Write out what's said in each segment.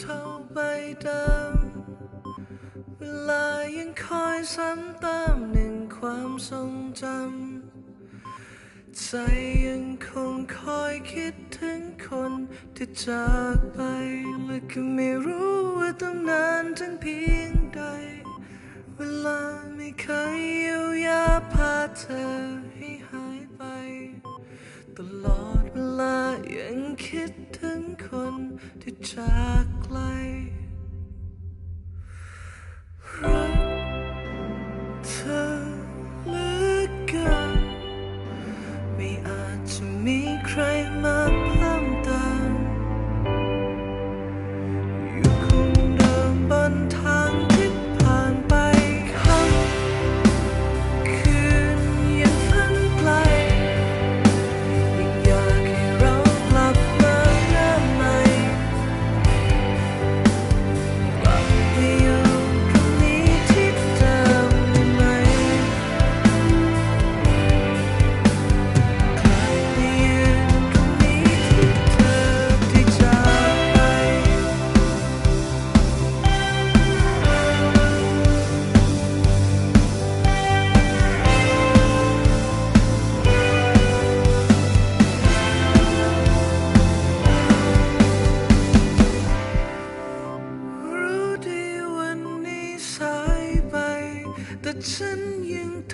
เท่าใบดำเวลายังคอยซ้ำตามหนึ่งความทรงจำ ใจยังคงคอยคิดถึงคนที่จากไป และก็ไม่รู้ว่าต้องนานถึงเพียงใด เวลาไม่เคยเยียวยาพาเธอให้หายไป ตลอดเวลายังคิด คนที่จากไกลรักเธอเลือเกันไม่อาจจะมี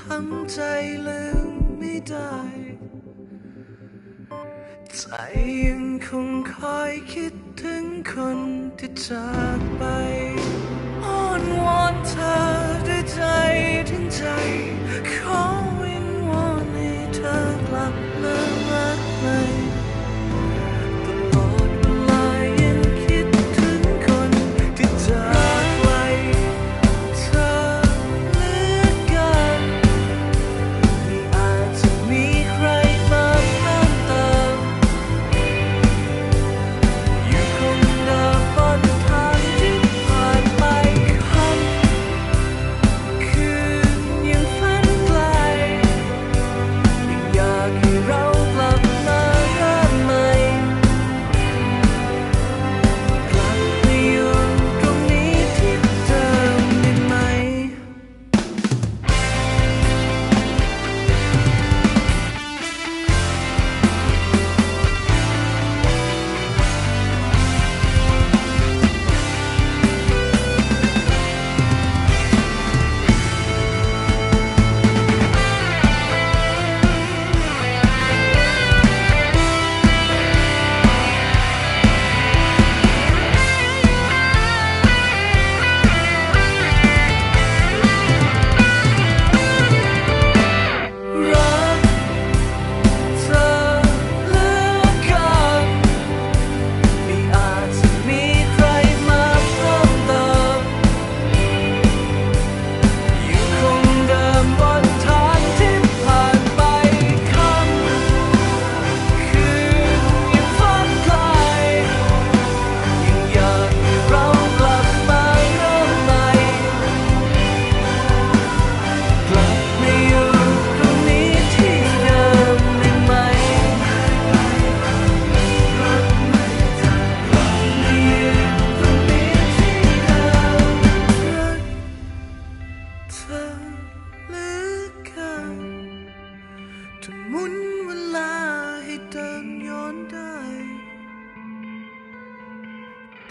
ทำใจลืมไม่ได้ ใจยังคงคอยคิดถึงคนที่จากไป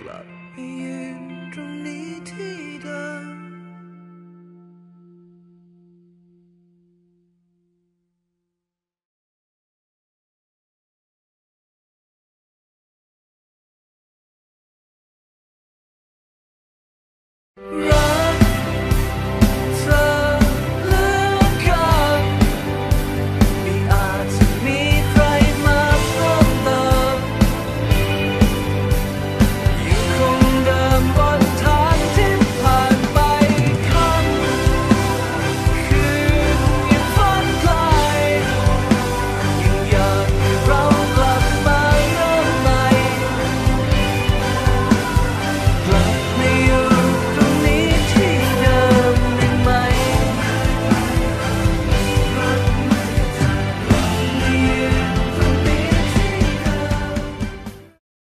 blood. 中你提的